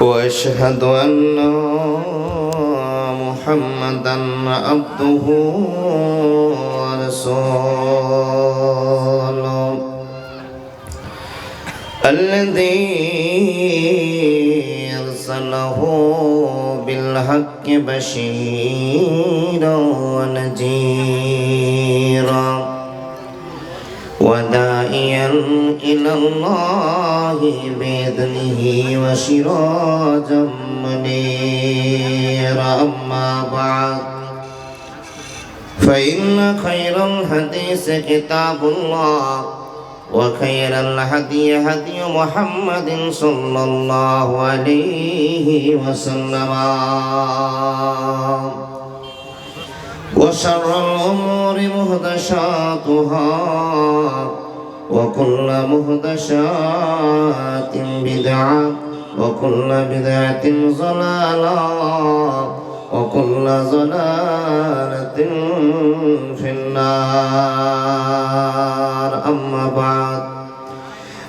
وأشهد أن محمدا عبده ورسوله. الذي أرسله بالحق بشيرا ونذيرا. وداعيا إلى الله بإذنه وسراجا منيرا. أما بعد فإن خير الحديث كتاب الله وخير الهدي هدي محمد صلى الله عليه وسلم. وشر الأمور مهدشاتها وكل مهدشات بدعة وكل بدعة ضلالة وكل ضلالة في النار أما بعد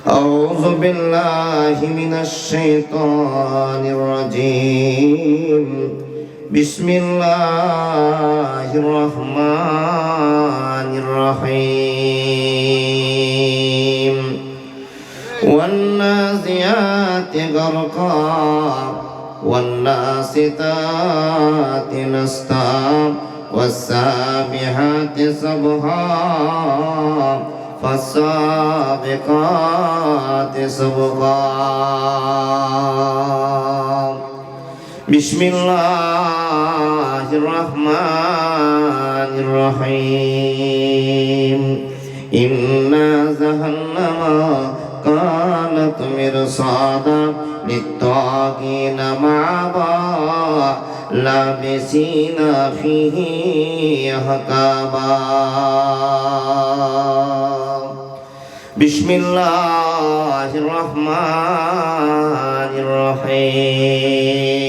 أعوذ بالله من الشيطان الرجيم بسم الله الرحمن الرحيم. والنازيات غرقا والناسطات نستا والسابحات سبحا فالسابقات سبقا بسم الله الرحمن الرحيم. إنا جهنم كانت مرصادا للطاغين معبا لابسين فيه أحقابا بسم الله الرحمن الرحيم.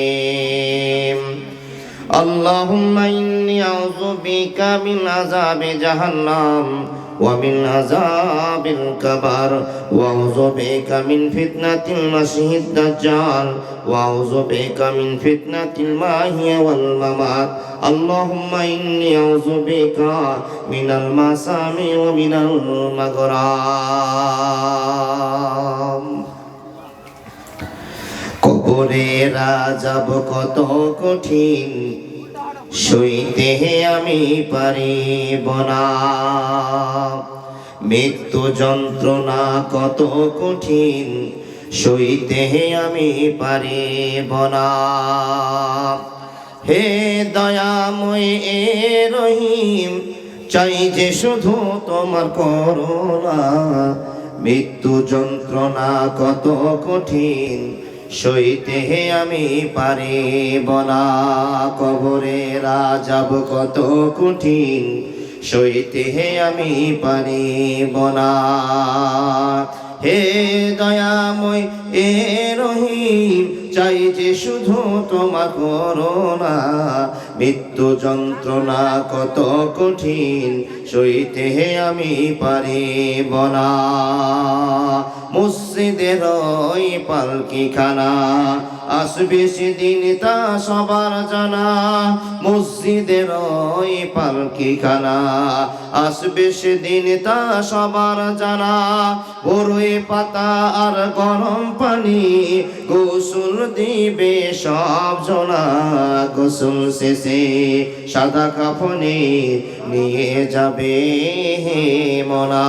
اللهم إني أعوذ بك من عذاب جهنم ومن عذاب الكبر وأعوذ بك من فتنة المسيح الدجال. وأعوذ بك من فتنة المحيا والممات. اللهم إني أعوذ بك من المسامع ومن المغرام. কবরে রাজাব কত কঠিন। সইতে আমি পারিব না। মৃত্যু যন্ত্রণা কত কঠিন। সইতে আমি পারিব না। হে দয়াময় এ রহিম, চাই যে শুধু তোমার করোনা মৃত্যু যন্ত্রণা কত কঠিন। সইতে আমি পারিব না কবরে রাজাব কত কঠিন। সইতে আমি পারিব না হে দয়াময়, এ রহিম, চাই যে শুধু তোমার করোনা যন্ত্রণা কত কঠিন, সইতে আমি পারিব না। মসজিদের ওই পালকি খানা আসবে সেদিন তা সবার জানা। মসজিদের ওই পালকি খানা আসবে সেদিন তা সবার জানা। বড়ই পাতা আর গরম পানি, গোসল দিবে সব জনা, গোসল শেষে সাদা কাফনে নিয়ে যাবে হে মনা।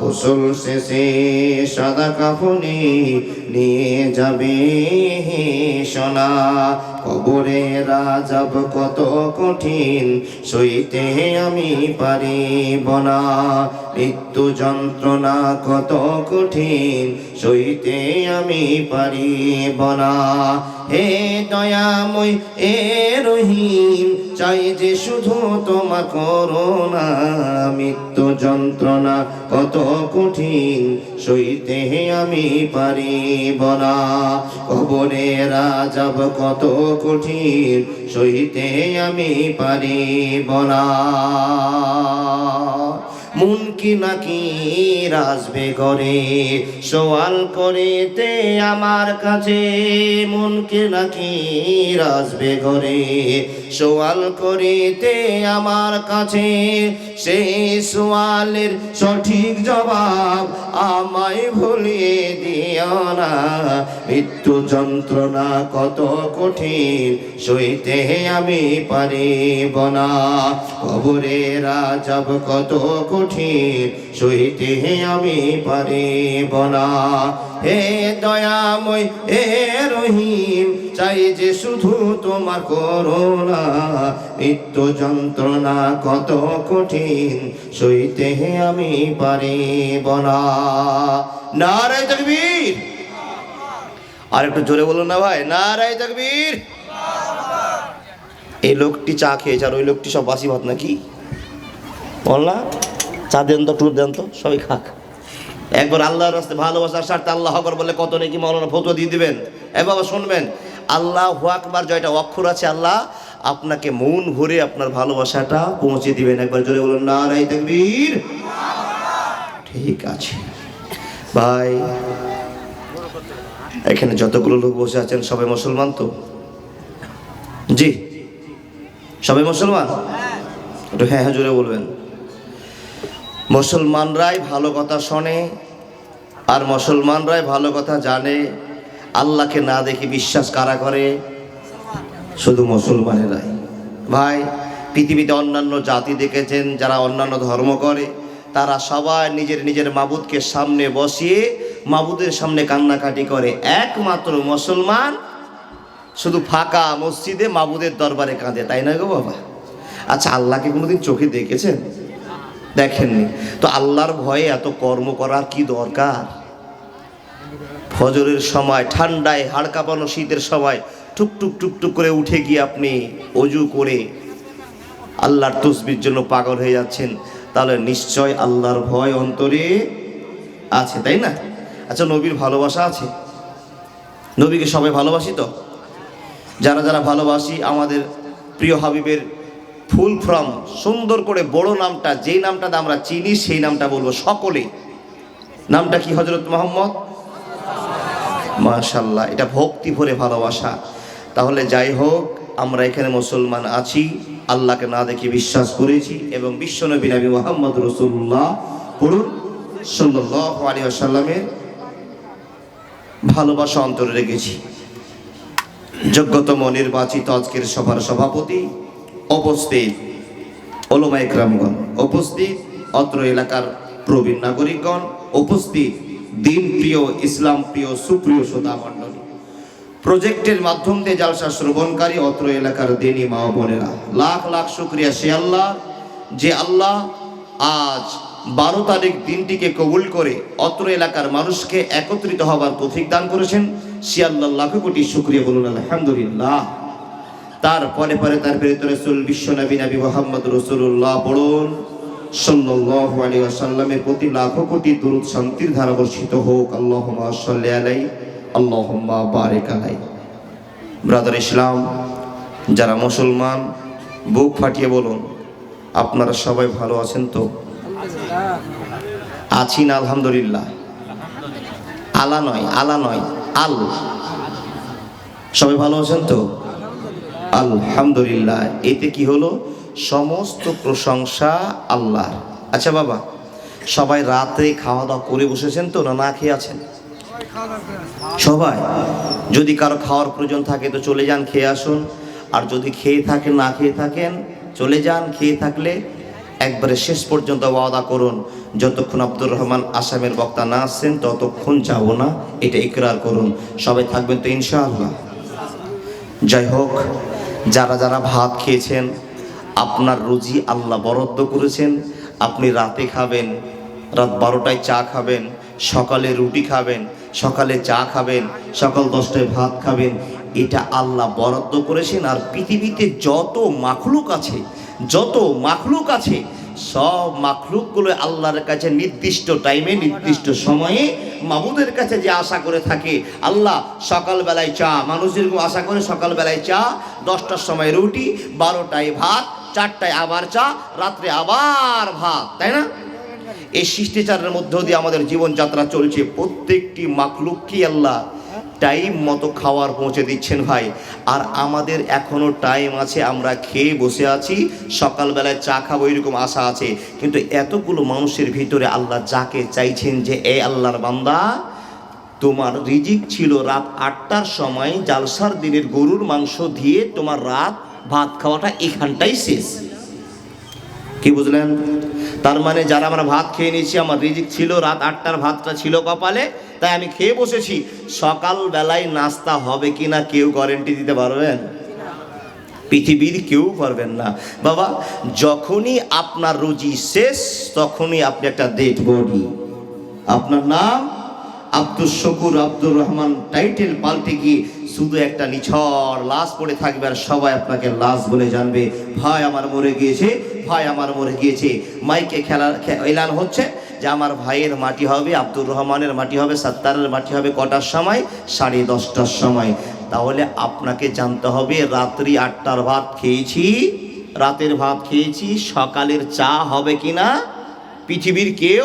গোসল শেষে সাদা কাফনে নিয়ে যাবে হে সোনা। কবরে রাজাব কত কঠিন, সইতে আমি পারিব না। মৃত্যু যন্ত্রণা কত কঠিন, সইতে আমি পারিব না। হে দয়াময় এ রহিম, চাই যে শুধু তোমার করোনা মৃত্যু যন্ত্রণা কত কঠিন, সইতে আমি পারিব না কবরে রাজাব কত কঠিন, সইতে আমি পারিব না কি নাকি রাজবে করে সওয়াল করেতে আমার কাছে মন কি নাকি রাজবে ঘরে? সওয়াল করিতে আমার কাছে সেই সোয়ালের সঠিক জবাব আমায় ভুলিয়ে দিও না। মৃত্যু যন্ত্রণা কত কঠিন, সইতে আমি পারিব না। কবরে রাজাব কত কঠিন সইতে আমি পারিব না। হে দয়াময়, হে রহিম, চাই যে শুধু তোমার করোনা মৃত্যু যন্ত্রণা কত কঠিন সইতে আমি পারিব না। নারায় তকবীর। আর একটু জোরে বলুন না ভাই, নারায় তকবীর। এই লোকটি চা খেয়েছে, আর ওই লোকটি সব বাসি ভাত নাকি? বল না। চা দেন তো টুর দেন তো, সবাই খাক। একবার আল্লাহর রাস্তে ভালোবাসার স্বার্থে আল্লাহ আকবর বলে কত নাকি মৌলানা ফটো দিয়ে দিবেন? এ বাবা, শুনবেন, আল্লাহ আকবার জয়টা অক্ষর আছে, আল্লাহ আপনাকে মন ভরে আপনার ভালোবাসাটা পৌঁছে দিবেন। একবার জোরে বলুন না রাই তকবীর। ঠিক আছে। ভাই, এখানে যতগুলো লোক বসে আছেন, সবাই মুসলমান তো? জি, সবাই মুসলমান? একটু হ্যাঁ হ্যাঁ জোরে বলবেন। মুসলমানরাই ভালো কথা শোনে আর মুসলমানরাই ভালো কথা জানে। আল্লাহকে না দেখে বিশ্বাস কারা করে? শুধু মুসলমানেরাই। ভাই, পৃথিবীতে অন্যান্য জাতি দেখেছেন, যারা অন্যান্য ধর্ম করে, তারা সবাই নিজের নিজের মাবুদকে সামনে বসিয়ে মাবুদের সামনে কান্নাকাটি করে। একমাত্র মুসলমান শুধু ফাঁকা মসজিদে মাবুদের দরবারে কাঁদে, তাই না গো বাবা? আচ্ছা আল্লাহকে কোনোদিন চোখে দেখেছেন? দেখেননি। তো আল্লাহর ভয়ে এত কর্ম করার কি দরকার? ফজরের সময়, ঠান্ডায় হাড় কাঁপানো শীতের সময় টুক টুক টুক টুক করে উঠে গিয়ে আপনি অজু করে আল্লাহর তসবির জন্য পাগল হয়ে যাচ্ছেন, তাহলে নিশ্চয় আল্লাহর ভয় অন্তরে আছে, তাই না? আচ্ছা নবীর ভালোবাসা আছে? নবীকে সবাই ভালোবাসি তো? যারা যারা ভালোবাসি, আমাদের প্রিয় হাবিবের ফুল ফ্রম সুন্দর করে বড় নামটা, যেই নামটাতে আমরা চিনি, সেই নামটা বলব সকলে। নামটা কি হজরত মোহাম্মদ? মাশাল্লাহ এটা ভক্তি ভরে ভালোবাসা। তাহলে যাই হোক, আমরা এখানে মুসলমান আছি, আল্লাহকে না দেখে বিশ্বাস করেছি, এবং বিশ্বনবী নবী মোহাম্মদ রসুল্লাহ পড়ুন সাল্লাহ ভালোবাসা অন্তরে রেখেছি। যোগ্যতম নির্বাচিত আজকের সভার সভাপতি উপস্থিত ওলমা ইকরামগণ উপস্থিত অত্র এলাকার প্রবীণ নাগরিকগণ, উপস্থিত দিন প্রিয় ইসলাম প্রিয় সুপ্রিয় শ্রোতা মণ্ডলী। প্রজেক্টের মাধ্যম দিয়ে জালসা শ্রবণকারী অত্র এলাকার দিনী মা বোনেরা, লাখ লাখ শুক্রিয়া সে আল্লাহ যে আল্লাহ আজ বারো তারিখ দিনটিকে কবুল করে অত্র এলাকার মানুষকে একত্রিত হবার তৌফিক দান করেছেন। সে আল্লাহ লাখ কোটি শুক্রিয়া বলুন, আলহামদুলিল্লাহ। তারপরে পরে পরে তার প্রেরিত রসুল বিশ্ব নবী নবী মোহাম্মদ রসুল্লাহ পড়ুন। সাল্লাল্লাহু আলাইহি ওয়াসাল্লামের প্রতি লাখো কোটি দুরূদ শান্তির ধারা বর্ষিত হোক। আল্লাহুম্মা সাল্লি আলাই আল্লাহুম্মা বারিক আলাই ব্রাদার ইসলাম যারা মুসলমান বুক ফাটিয়ে বলুন আপনারা সবাই ভালো আছেন তো? আছি না আলহামদুলিল্লাহ। আলা নয় আলা নয় আল। সবাই ভালো আছেন তো? আলহামদুলিল্লাহ। এতে কি হলো? সমস্ত প্রশংসা আল্লাহ আচ্ছা বাবা, সবাই রাতে খাওয়া দাওয়া করে বসেছেন তো না না খেয়ে আছেন? সবাই, যদি কারও খাওয়ার প্রয়োজন থাকে তো চলে যান, খেয়ে আসুন। আর যদি খেয়ে থাকেন, না খেয়ে থাকেন, চলে যান, খেয়ে থাকলে একবারে শেষ পর্যন্ত ওয়াদা করুন। যতক্ষণ আব্দুর রহমান আসামের বক্তা না আসছেন, ততক্ষণ যাব না। এটা ইকরার করুন। সবাই থাকবেন তো ইনশাআল্লাহ। যাই হোক যারা যারা ভাত খেয়েছেন, আপনার রুজি আল্লাহ বরাদ্দ করেছেন, আপনি রাতে খাবেন, রাত বারোটায় চা খাবেন, সকালে রুটি খাবেন, সকালে চা খাবেন, সকাল দশটায় ভাত খাবেন, এটা আল্লাহ বরাদ্দ করেছেন। আর পৃথিবীতে যত মাখলুক আছে, যত মাখলুক আছে সব মাখলুকগুলো আল্লাহর কাছে নির্দিষ্ট টাইমে, নির্দিষ্ট সময়ে মাবুদের কাছে যে আশা করে থাকে, আল্লাহ সকালবেলায় চা, মানুষ যেরকম আশা করে সকালবেলায় চা, দশটার সময় রুটি, বারোটায় ভাত, চারটায় আবার চা, রাত্রে আবার ভাত, তাই না? এই শিষ্টাচারের মধ্য দিয়ে আমাদের জীবনযাত্রা চলছে। প্রত্যেকটি মাকলুককে আল্লাহ টাইম মতো খাওয়ার পৌঁছে দিচ্ছেন ভাই। আর আমাদের এখনও টাইম আছে, আমরা খেয়ে বসে আছি, সকালবেলায় চা খাব, এরকম আশা আছে। কিন্তু এতগুলো মানুষের ভিতরে আল্লাহ যাকে চাইছেন যে, এ আল্লাহর বান্দা, তোমার রিজিক ছিল রাত আটটার সময় জালসার দিনের গরুর মাংস দিয়ে তোমার রাত ভাত খাওয়াটা এখানটাই শেষ। কি বুঝলেন? তার মানে যারা আমরা ভাত খেয়ে নিয়েছি, আমার রিজিক ছিল রাত আটটার ভাতটা ছিল কপালে তাই আমি খেয়ে বসেছি। সকাল বেলায় নাস্তা হবে কি না কেউ গ্যারেন্টি দিতে পারবেন? পৃথিবীর কেউ পারবেন না। বাবা, যখনই আপনার রুজি শেষ, তখনই আপনি একটা ডেড বডি আপনার নাম? আব্দুল শকুর, আব্দুর রহমান টাইটেল পাল্টে গিয়ে শুধু একটা নিছড় লাশ পড়ে থাকবে আর সবাই আপনাকে লাশ বলে জানবে। ভাই আমার মরে গিয়েছে, ভাই আমার মরে গিয়েছে। মাইকে খেলার এলান হচ্ছে যে আমার ভাইয়ের মাটি হবে, আব্দুর রহমানের মাটি হবে, সাত্তারের মাটি হবে, কটার সময়? সাড়ে দশটার সময়। তাহলে আপনাকে জানতে হবে, রাত্রি আটটার ভাত খেয়েছি, রাতের ভাত খেয়েছি, সকালের চা হবে কি না পৃথিবীর কেউ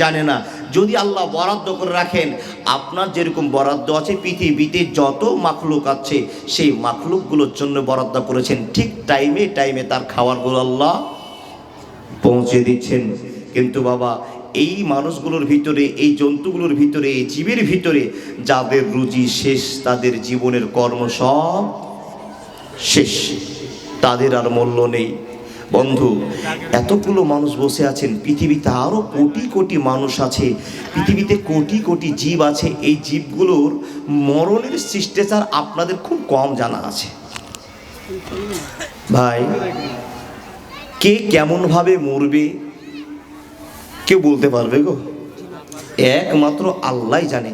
জানে না। যদি আল্লাহ বরাদ্দ করে রাখেন, আপনার যেরকম বরাদ্দ আছে, পৃথিবীতে যত মাখলুক আছে, সেই মাখলুকগুলোর জন্য বরাদ্দ করেছেন। ঠিক টাইমে টাইমে তার খাবারগুলো আল্লাহ পৌঁছে দিচ্ছেন। কিন্তু বাবা, এই মানুষগুলোর ভিতরে, এই জন্তুগুলোর ভিতরে, এই জীবের ভিতরে যাদের রুজি শেষ, তাদের জীবনের কর্ম সব শেষ। তাদের আর মূল্য নেই। বন্ধু, এতগুলো মানুষ বসে আছেন, পৃথিবীতে আরও কোটি কোটি মানুষ আছে, পৃথিবীতে কোটি কোটি জীব আছে, এই জীবগুলোর মরণের শিষ্টাচার আপনাদের খুব কম জানা আছে। ভাই, কে কেমনভাবে মরবে কেউ বলতে পারবে গো? একমাত্র আল্লাহ জানে।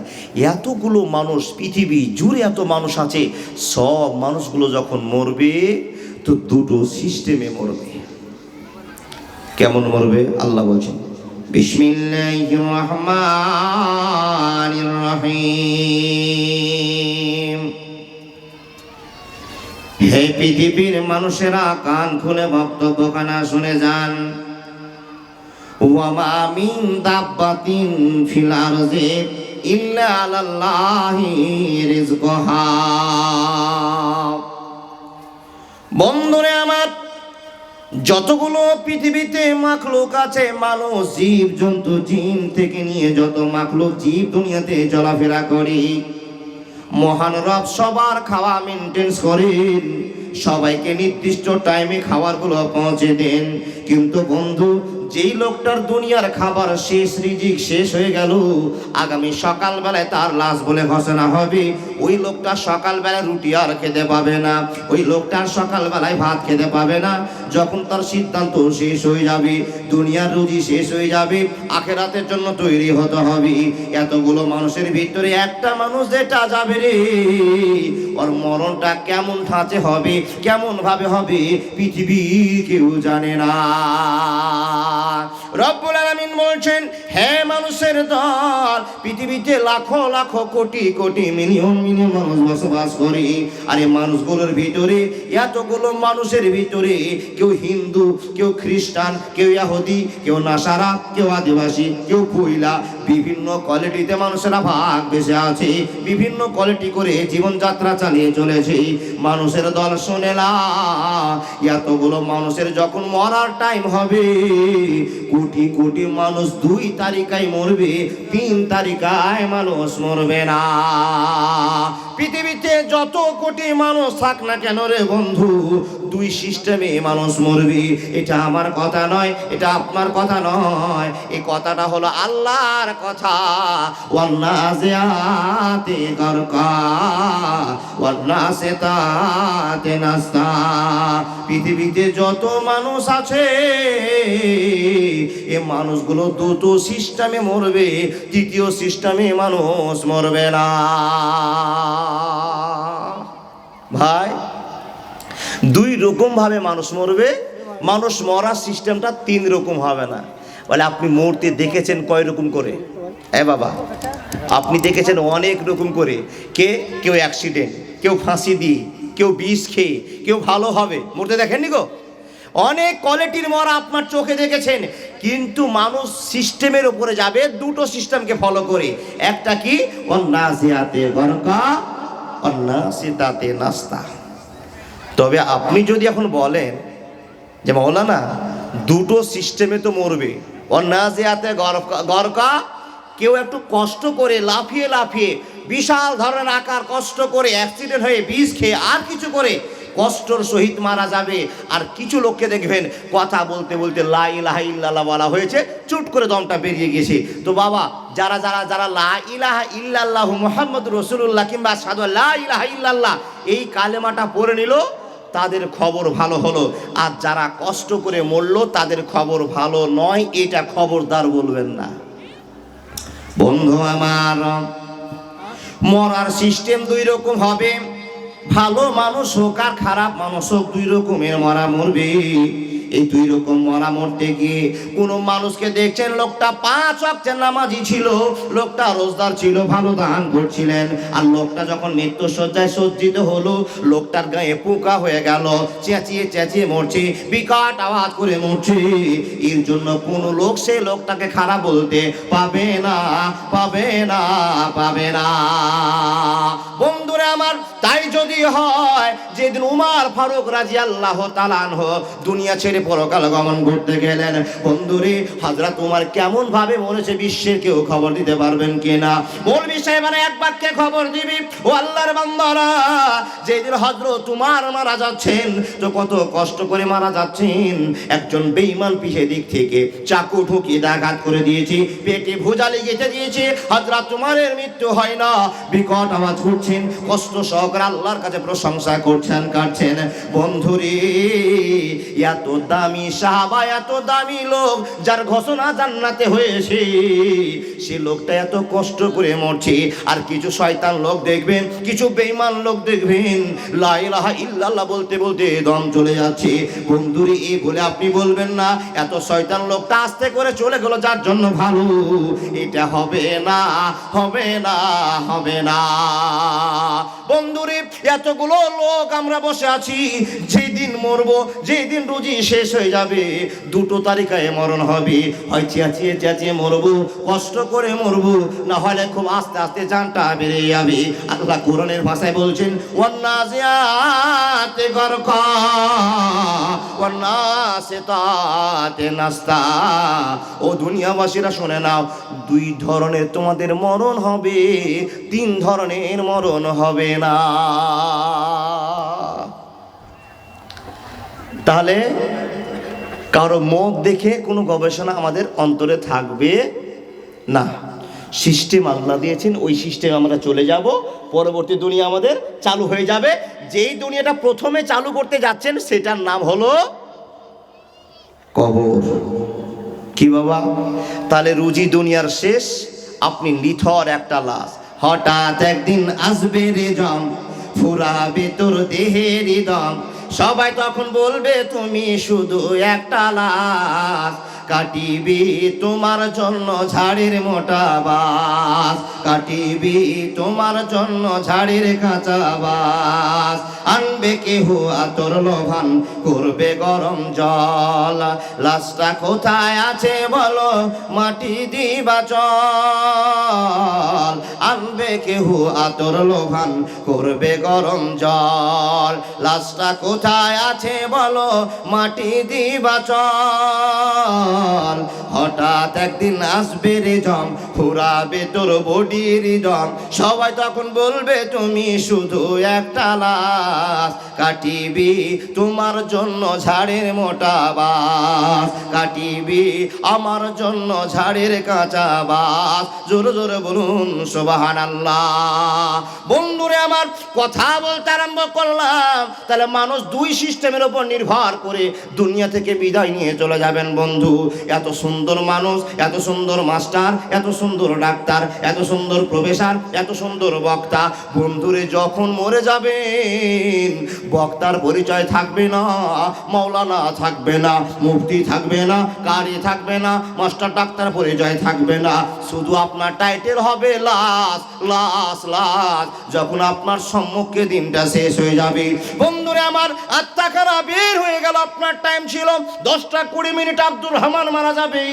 এতগুলো মানুষ, পৃথিবী জুড়ে এত মানুষ আছে, সব মানুষগুলো যখন মরবে, তো দুটো সিস্টেমে মরবে। কেমন মরবে? আল্লাহ বলছেন হে পৃথিবীর মানুষেরা, কান খুলে বক্তব্য কানা শুনে যান। বন্ধুরে আমার, যতগুলো পৃথিবীতে মাখলুক আছে, মানুষ, জীব, জন্তু, জিন থেকে নিয়ে যত মাখলুক জীব দুনিয়াতে চলাফেরা করি, মহান রব সবার খাওয়া মেনটেন্স করেন, সবাইকে নির্দিষ্ট টাইমে খাবারগুলো পৌঁছে দেন। কিন্তু বন্ধু যেই লোকটার দুনিয়ার খাবার শেষ, রিজিক শেষ হয়ে গেল, আগামী সকালবেলায় তার লাশ বলে ঘোষণা হবে। ওই লোকটা সকালবেলায় রুটি আর খেতে পাবে না। ওই লোকটার সকালবেলায় ভাত খেতে পাবে না। যখন তার সিদ্ধান্ত শেষ হয়ে যাবে, দুনিয়ার রুজি শেষ হয়ে যাবে, আখেরাতের জন্য তৈরি হতে হবে। এতগুলো মানুষের ভিতরে একটা মানুষ যেটা যাবে রে, ওর মরণটা কেমন ধাঁচে হবে কেমন ভাবে হবে, পৃথিবী কেউ জানে না। রব্বুল আলমিন বলছেন, হে মানুষের দল, পৃথিবীতে লাখো লাখো কোটি কোটি মিলিয়ন মিলিয়ন মানুষ বসবাস করে। আর মানুষগুলোর ভিতরে, এতগুলো মানুষের ভিতরে কেউ হিন্দু, কেউ খ্রিস্টান, কেউ ইয়াহুদি, কেউ নাসারা, কেউ আদিবাসী, কেউ পইলা বিভিন্ন কোয়ালিটিতে মানুষেরা ভাগ বেঁচে আছে। বিভিন্ন কোয়ালিটি করে জীবনযাত্রা চালিয়ে চলেছে। মানুষের দল শুনে না এতগুলো মানুষের যখন মরার টাইম হবে, কোটি কোটি মানুষ দুই তারিখায় মরবে, তিন তারিখায় মানুষ মরবে না। পৃথিবীতে যত কোটি মানুষ থাক না কেন রে বন্ধু, দুই সিস্টেমে মানুষ মরবে। এটা আমার কথা নয়, এটা আপনার কথা নয়। এই কথাটা হলো আল্লাহর কথা। ওয়ান্নাজিয়াতে গরকা ওয়ান্নাসিতাতে নাস্তা। পৃথিবীতে যত মানুষ আছে, এ মানুষগুলো দুটো সিস্টেমে মরবে, তৃতীয় সিস্টেমে মানুষ মরবে না। ভাই, দুই রকম ভাবে মানুষ মরবে, মানুষ মরার সিস্টেমটা তিন রকম হবে না। বলে, আপনি মূর্তি দেখেছেন কয় রকম করে? এ বাবা, আপনি দেখেছেন অনেক রকম করে। কে? কেউ অ্যাক্সিডেন্ট কেউ ফাঁসি দিয়ে, কেউ বিষ খেয়ে, কেউ ভালো হবে। মরতে দেখেননি গো? অনেক কোয়ালিটির মরা আপনার চোখে দেখেছেন। কিন্তু মানুষ সিস্টেমের উপরে যাবে, দুটো সিস্টেমকে ফলো করে। একটা কি? নাস্তা। তবে আপনি যদি এখন বলেন যে মৌলানা দুটো সিস্টেমে তো মরবে। অন্নাজিয়াতে গরকা- গরকা কেউ একটু কষ্ট করে লাফিয়ে লাফিয়ে বিশাল ধরনের আকার কষ্ট করে অ্যাক্সিডেন্ট হয়ে বিষ খেয়ে আর কিছু করে কষ্টর সহিত মারা যাবে। আর কিছু লোককে দেখবেন কথা বলতে বলতে লা ইলাহা ইল্লাল্লাহ বলা হয়েছে, চুট করে দমটা বেরিয়ে গেছে। তো বাবা, যারা যারা যারা লা ইলাহা ইল্লাল্লাহু মুহাম্মদ রসুল্লাহ কিংবা সাদু লা ইলাহা ইল্লাল্লাহ, এই কালেমাটা পড়ে নিল তাদের খবর ভালো হলো। আর যারা কষ্ট করে মরল, তাদের খবর ভালো নয়, এটা খবরদার বলবেন না। বন্ধু আমার, মরার সিস্টেম দুই রকম হবে। ভালো মানুষ হোক আর খারাপ মানুষ হোক, দুই রকমের মরা মরবে। এই দুই রকম মরা মরতে গিয়ে কোনো মানুষকে দেখছেন, লোকটা পাঁচ অক্টের নামাজি ছিল, লোকটা রোজদার ছিল, ভালো দান করছিলেন। আর লোকটা যখন মৃত্যু সজ্জায় সজ্জিত হলো, লোকটার গায়ে পোকা হয়ে গেল, চেঁচিয়ে চেঁচিয়ে মরছে, বিকট আওয়াজ করে মরছে। এর জন্য কোনো লোক সে লোকটাকে খারাপ বলতে পাবে না পাবে না পাবে না। তাই যদি হয়, যেদিন উমার ফারুক রাজি আল্লাহ তালানহ দুনিয়া ছেড়ে পরকাল গমন করতে গেলেন, বন্ধুরে হাজরা তোমার কেমন ভাবে মরেছে বিশ্বের কেউ খবর দিতে পারবেন কিনা? মৌলবি সাহেবারা এক বাক্যে খবর দিবি, ও আল্লাহর বান্দারা, যেদিন হজরত তোমার মারা যাচ্ছেন, তো কত কষ্ট করে মারা যাচ্ছেন। একজন বেঈমান পিছে দিক থেকে চাকু ঢুকিয়ে দাঘাত করে দিয়েছি, পেটে ভুজালি গেঁথে দিয়েছে হজরত তোমারের মৃত্যু হয় না, বিকট আওয়াজ করছেন, কষ্ট সহকারে আল্লাহর কাছে প্রশংসা করছেন, কাটছেন। বন্ধুরে, এত দামি সাহাবা, এত দামি লোক যার ঘোষণা জান্নাতে হয়েছে, সে লোকটা এত কষ্ট করে মরছে। আর কিছু শয়তান লোক দেখবেন, কিছু বেঈমান লোক দেখবেন, লা ইলাহা ইল্লাল্লাহ বলতে বলতে দম চলে যাচ্ছে। বন্ধুরে, এ বলে আপনি বলবেন না, এত শয়তান লোকটা আস্তে করে চলে গেল, যার জন্য ভালো। এটা হবে না হবে না হবে না। বন্ধুরে, এতগুলো লোক আমরা বসে আছি। যেদিন মরবো, যেদিন রুজি শেষ হয়ে যাবে, দুটো তারিখায় মরণ হবে। হয় চেঁচিয়ে চেঁচিয়ে মরবো, কষ্ট করে মরবো, না হলে খুব আস্তে আস্তে জানটা বেড়ে যাবে। আল্লাহ কোরআনের ভাষায় বলছেন ওয়ান্নাজিয়াতে গরকা ও দুনিয়াবাসীরা শুনে নাও, দুই ধরনের তোমাদের মরণ হবে, তিন ধরনের মরণ হবে না। তাহলে কারও মুখ দেখে কোনো গবেষণা আমাদের অন্তরে থাকবে না। সিস্টেম আল্লাহ দিয়েছেন, ওই সিস্টেম আমরা চলে যাব, পরবর্তী দুনিয়া আমাদের চালু হয়ে যাবে। যেই দুনিয়াটা প্রথমে চালু করতে যাচ্ছেন, সেটার নাম হলো কবর। কি বাবা? তাহলে রুজি দুনিয়ার শেষ, আপনি নিথর একটা লাশ। হঠাৎ একদিন আসবে রে জম, ফুরাবে তোর দেহের দম। সবাই তখন বলবে, তুমি শুধু একটা লাশ। কাটিবি তোমার জন্য ঝাড়ের মোটা বাস, কাটিবি তোমার জন্য ঝাড়ের কাঁচা বাস। আনবে কেহ আতর লোভান, করবে গরম জল। লাশটা কোথায় আছে বলো, মাটি দিবা চল। আনবে কেহ আতর লোভান, করবে গরম জল। লাশটা কোথায় আছে বলো, মাটি দিবা চল। হঠাৎ একদিন আসবে রে জম, ফুরাবে তোর বডির জম। সবাই তখন বলবে, তুমি শুধু একটা লাশ কাটিবি, তোমার জন্য ঝাড়ের মোটা বাস কাটিবি, আমার জন্য ঝাড়ের কাঁচা বাস। জোরে জোরে বলুন সোবাহান আল্লাহ বন্ধুরে আমার, কথা বলতে আরম্ভ করলাম। তাহলে মানুষ দুই সিস্টেমের উপর নির্ভর করে দুনিয়া থেকে বিদায় নিয়ে চলে যাবেন, বন্ধু। এত সুন্দর মানুষ, এত সুন্দর মাস্টার, এত সুন্দর ডাক্তার, এত সুন্দর প্রফেসর, এত সুন্দর বক্তা। বন্ধুরে, যখন মরে যাবেন, বক্তার পরিচয় থাকবে না মৌলানা থাকবে না, মুফতি থাকবে না, কারি থাকবে না, মাস্টার, ডাক্তার পরিচয় থাকবে না। শুধু আপনার টাইটেল হবে লাশ লাশ লাশ। যখন আপনার সম্মুখে দিনটা শেষ হয়ে যাবে। বন্ধুরে, আমার আত্মাকারা বের হয়ে গেল, আপনার টাইম ছিল দশটা কুড়ি মিনিট আব্দুর রহমান মারা যাবে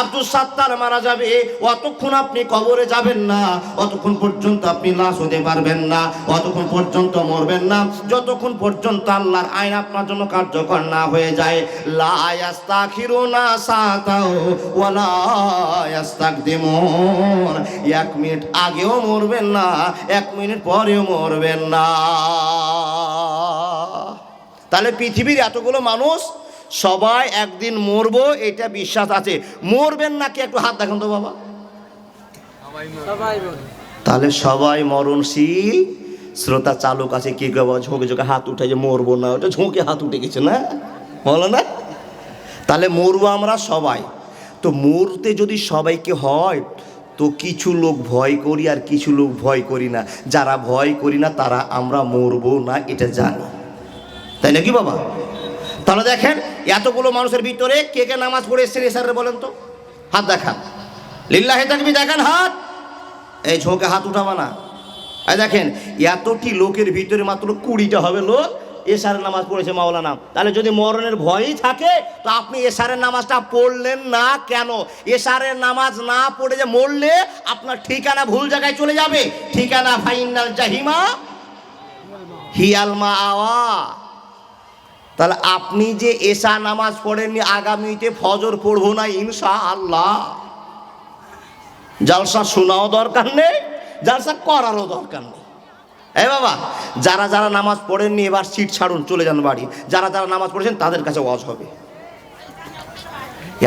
আব্দুল সাত্তার মারা যাবে, অতক্ষণ আপনি কবরে যাবেন না, অতক্ষণ পর্যন্ত আপনি লাশ হতে পারবেন না, অতক্ষণ পর্যন্ত মরবেন না, যতক্ষণ পর্যন্ত আল্লাহর আইন আপনার জন্য কার্যকর না হয়ে যায়। লা ইয়াস্তাখিরুনা সাতাও ওয়ালা ইয়াস্তাকদিমুন। এক মিনিট আগেও মরবেন না, এক মিনিট পরেও মরবেন না। তাহলে পৃথিবীর এতগুলো মানুষ সবাই একদিন মরবো, এটা বিশ্বাস আছে। মরবেন নাকি একটু হাত দেখেন তো বাবা। তাহলে সবাই মরণশীল। শ্রোতা চালক আছে, কে কে বাবা ঝোঁকে ঝোঁকে হাত উঠে যে মরবো না, ওটা ঝোঁকে হাত উঠে গেছে না? বলো না? তাহলে মরবো আমরা সবাই। তো মরতে যদি সবাইকে হয়, তো কিছু লোক ভয় করি আর কিছু লোক ভয় করি না। যারা ভয় করি না, তারা আমরা মরবো না, এটা জানি। তাই নাকি বাবা? তাহলে দেখেন, এতগুলো মানুষের ভিতরে কে কে নামাজ পড়ে এসছেন এসারে বলেন তো? হাত দেখান। লিল্লাহে তাকবি দেখান হাত। এই ঝোঁকে হাত উঠাবা না। এই দেখেন, এতটি লোকের ভিতরে মাত্র কুড়িটা হবে লোক এশারের নামাজ পড়েছে মাওলানা। তাহলে যদি মরণের ভয়ই থাকে, তো আপনি এশারের নামাজটা পড়লেন না কেন? এশারের নামাজ না পড়ে যে মরলে আপনার ঠিকানা ভুল জায়গায় চলে যাবে। ঠিকানা ফাইনাল জাহিমা হিয়ালমা আওয়া। তাহলে আপনি যে এশা নামাজ পড়েননি আগামীতে ফজর পড়ব না ইনশা আল্লাহ জালসা শোনাও দরকার নেই, জালসা করারও দরকার নেই। এই বাবা, যারা যারা নামাজ পড়েননি এবার সিট ছাড়ুন, চলে যান বাড়ি। যারা যারা নামাজ পড়েছেন তাদের কাছে ওয়াজ হবে।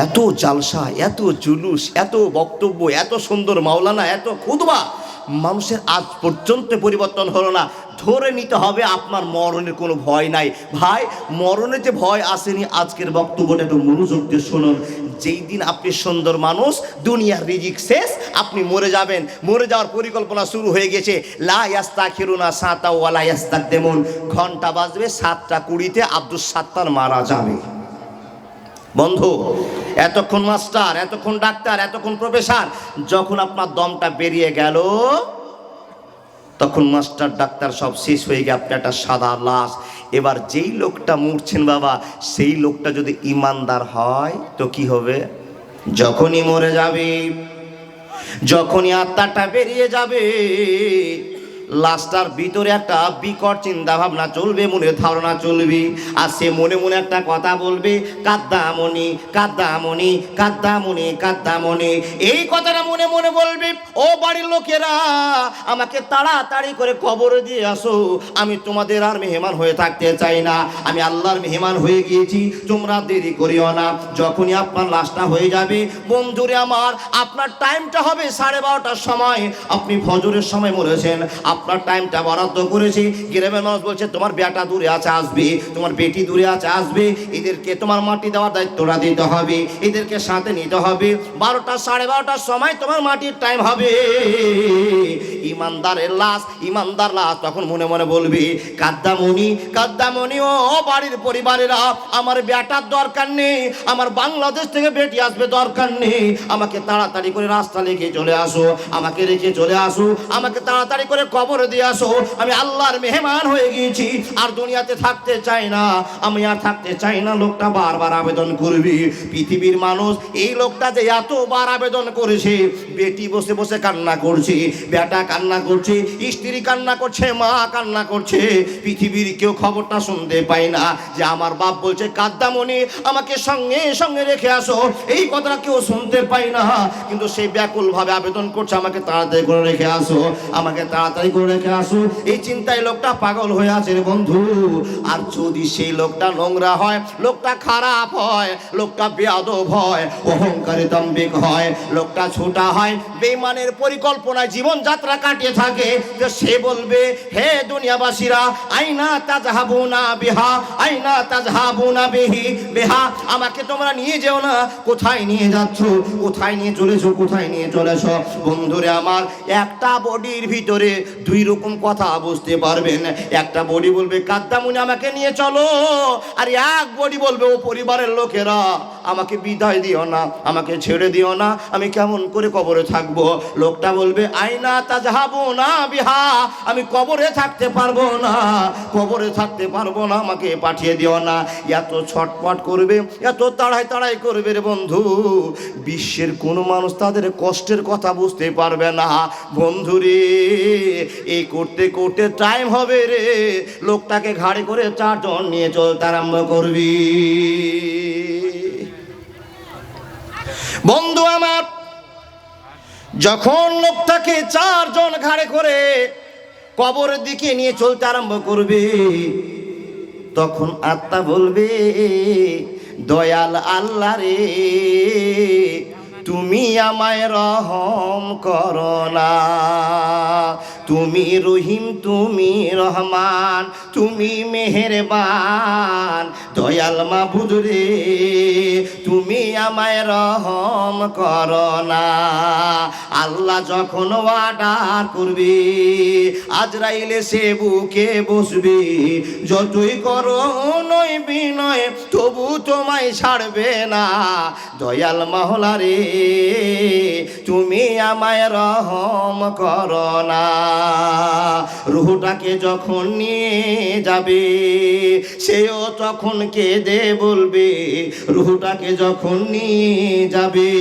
এত জালসা, এত জুলুস, এত বক্তব্য, এত সুন্দর মাওলানা, এত খুদবা মানুষের আজ পর্যন্ত পরিবর্তন হলো না। ধরে নিতে হবে আপনার মরণের কোনো ভয় নাই। ভাই, মরণে যে ভয় আসেনি, আজকের বক্তব্যটা একটু মনোযোগ দিয়ে শুনুন। যেই দিন আপনি সুন্দর মানুষ, দুনিয়ার রিজিক শেষ, আপনি মরে যাবেন। মরে যাওয়ার পরিকল্পনা শুরু হয়ে গেছে। লা ইয়াস্তা সাঁতা ওয়ালা ইয়াস্তাক দেমন ঘণ্টা বাজবে সাতটা কুড়িতে আব্দুল সাত্তার মারা যাবে। বন্ধু, এতক্ষণ মাস্টার, এতক্ষণ ডাক্তার, এতক্ষণ প্রফেসর, যখন আপনার দমটা বেরিয়ে গেল তখন মাস্টার, ডাক্তার সব শেষ হয়ে গিয়ে আপনি একটা সাদা লাশ। এবার যেই লোকটা মরছেন বাবা, সেই লোকটা যদি ইমানদার হয়, তো কি হবে? যখনই মরে যাবে, যখনই আত্মাটা বেরিয়ে যাবে লাশটার ভিতরে একটা বিকট চিন্তা ভাবনা চলবে মনে ধারণা চলবে। আর সে মনে মনে একটা কথা বলবে কাদ্দামণি কাদ্দামণি কাদ্দামণি কাদ্দামণি এই কথাটা মনে মনে বলবে, ও বাড়ির লোকেরা, আমাকে তাড়াতাড়ি করে কবরে দিয়ে আসো। আমি তোমাদের আর মেহমান হয়ে থাকতে চাই না। আমি আল্লাহর মেহমান হয়ে গিয়েছি, তোমরা দেরি করিও না। যখনই আপনার লাশটা হয়ে যাবে, বন্ধুরে আমার, আপনার টাইমটা হবে সাড়ে বারোটার সময়। আপনি ফজরের সময় মরেছেন। আপনার টাইমটা বরাদ্দ করেছি। গ্রামের মানুষ বলছে, তোমার বেটা দূরে আছে, আসবে। তোমার বেটি দূরে আছে, আসবে। এদেরকে তোমার মাটি দেওয়ার দায়িত্বটা দিতে হবে। এদেরকে সাথে নিতে হবে। বারোটা, সাড়ে বারোটার সময় তোমার মাটির টাইম হবে। ইমানদারের লাশ, ইমানদার লাশ তখন মনে মনে বলবে, কাদ্দামণি কাদ্দামণি, ও বাড়ির পরিবারেরা, আমার বেটার দরকার নেই। আমার বাংলাদেশ থেকে বেটি আসবে দরকার নেই। আমাকে তাড়াতাড়ি করে রাস্তা লেগে চলে আসো। আমাকে রেখে চলে আসো। আমাকে তাড়াতাড়ি করে কবর দিয়ে আসো, আমি আল্লাহর মেহমান হয়ে গিয়েছি, আর দুনিয়াতে থাকতে চাই না, আমি আর থাকতে চাই না, লোকটা বারবার আবেদন করবি। পৃথিবীর মানুষ এই লোকটা যে এতবার আবেদন করেছে, বেটি বসে বসে কান্না করছে, বেটা কান্না করছে, স্ত্রী কান্না করছে, মা কান্না করছে, পৃথিবীর কেউ খবরটা শুনতে পায় না যে আমার বাপ বলছে, কাদ্দামণি, আমাকে সঙ্গে সঙ্গে রেখে আসো। এই কথাটা কেউ শুনতে পায় না, কিন্তু সেই ব্যাকুল ভাবে আবেদন করছে, আমাকে তাড়াতাড়ি করে রেখে আসো, আমাকে তাড়াতাড়ি করে আসো। এই চিন্তায় লোকটা পাগল হয়ে আছে বন্ধু। আর যদি সেই লোকটা নোংরা হয়, লোকটা খারাপ হয়, লোকটা বেয়াদব হয়, অহংকারে দম্বিক হয়, লোকটা ছোটা হয় বেমানের পরিকল্পনায় জীবনযাত্রা কাটিয়ে থাকে যে সে বলবে, হে দুনিয়াবাসীরা, আইনা তাজহাবুনা বিহা, আইনা তাজহাবুনা বিহি, বেহা, আমাকে তোমরা নিয়ে যেও না। কোথায় নিয়ে যাচ্ছ? কোথায় নিয়ে চলেছো? কোথায় নিয়ে চলেছো? বন্ধুরে আমার, একটা বডির ভিতরে দুই রকম কথা বুঝতে পারবেন। একটা বডি বলবে কাদ্দামুনি আমাকে নিয়ে চলো। আর এক বডি বলবে, ও পরিবারের লোকেরা, আমাকে বিদায় দিও না, আমাকে ছেড়ে দিও না, আমি কেমন করে কবরে থাকব? লোকটা বলবে আয়না তাজহাবো না বিহা, আমি কবরে থাকতে পারব না, কবরে থাকতে পারব না, আমাকে পাঠিয়ে দিও না। এত ছটপট করবে, এত তাড়াই তাড়াই করবে রে বন্ধু। বিশ্বের কোনো মানুষ তাদের কষ্টের কথা বুঝতে পারবে না। বন্ধু রে এই করতে করতে টাইম হবে রে। লোকটাকে ঘাড়ে করে চারজন নিয়ে চলতে আরম্ভ করবি। বন্ধু আমার, যখন লোকটাকে চারজন ঘাড়ে করে কবরের দিকে নিয়ে চলতে আরম্ভ করবে, তখন আত্মা বলবে, দয়াল আল্লাহ রে, তুমি আমায় রহম করো না। তুমি রহিম, তুমি রহমান, তুমি মেহেরবান, দয়াল মাবুদ রে, তুমি আমায় রহম করো না। আল্লাহ যখন ওয়াডার করবে, আজরাইলে সে বুকে বসবে, যতই করো নয় বিনয়, তবু তোমায় ছাড়বে না। দয়াল মহলা রে, তুমি আমায় রহম করো না। রুহটাকে যখন নিয়ে যাবে, সেও তখন কেঁদে বলবে, রুহটাকে যখন নিয়ে যাবে,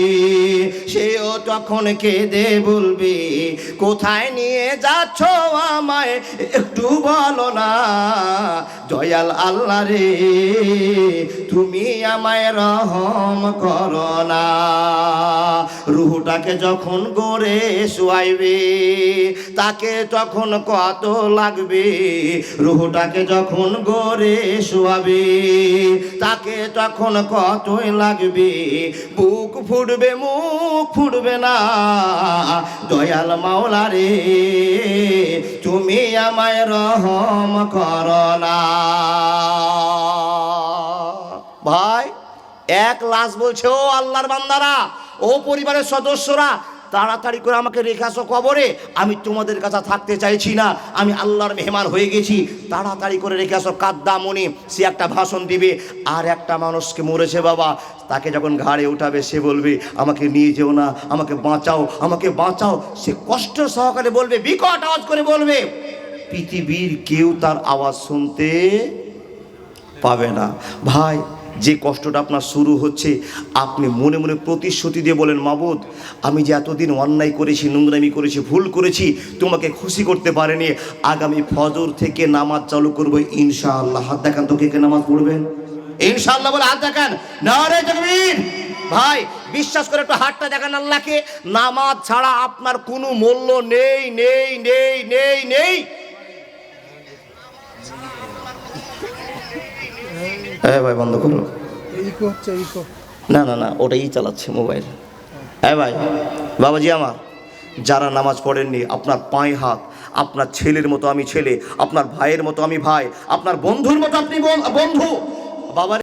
সেও তখন কেঁদে বলবে, কোথায় নিয়ে যাচ্ছ আমায় একটু বলো না, দয়াল আল্লাহ রে, তুমি আমায় রহম করো না। রুহটাকে যখন গড়ে শুয়াইবে, তাকে তখন কত লাগবে? রুহটাকে যখন গড়ে শোয়াবে, তাকে তখন কতই লাগবে? বুক ফুটবে, মুখ ফুটবে না। দয়াল মাওলা রে, তুমি আমায় রহম কর না। ভাই, এক লাশ বলছে, ও আল্লাহর বান্দারা, ও পরিবারের সদস্যরা তাড়াতাড়ি করে আমাকে রেখে আসো কবরে। আমি তোমাদের কাছে থাকতে চাইছি না। আমি আল্লাহর মেহমান হয়ে গেছি। তাড়াতাড়ি করে রেখে আসো। কাদ্দামণি সে একটা ভাষণ দিবে। আর একটা মানুষকে মরেছে বাবা। তাকে যখন ঘাড়ে উঠাবে, সে বলবে, আমাকে নিয়ে যেও না। আমাকে বাঁচাও। আমাকে বাঁচাও। সে কষ্ট সহকারে বলবে, বিকট আওয়াজ করে বলবে, পৃথিবীর কেউ তার আওয়াজ শুনতে পাবে না। ভাই যে কষ্টটা আপনার শুরু হচ্ছে, আপনি মনে মনে প্রতিশ্রুতি দিয়ে বলেন, মাবুদ, আমি যে এতদিন অন্যায় করেছি, নোংরামি করেছি, ভুল করেছি, তোমাকে খুশি করতে পারেনি, আগামী ফজর থেকে নামাজ চালু করব ইনশাআল্লাহ। হাত দেখান তো কে কে নামাজ পড়বেন ইনশাআল্লাহ বলে হাত দেখান। নারে তকবীর। ভাই, বিশ্বাস করে একটু হাতটা দেখান আল্লাহকে। নামাজ ছাড়া আপনার কোনো মূল্য নেই নেই নেই নেই নেই। হ্যাঁ ভাই বন্ধ করো। না না না ওটাই চালাচ্ছে মোবাইল হ্যাঁ ভাই বাবাজি আমার যারা নামাজ পড়েননি আপনার পায়ে হাত আপনার ছেলের মতো আমি ছেলে আপনার ভাইয়ের মতো আমি ভাই আপনার বন্ধুর মতো আপনি বন্ধু। বাবার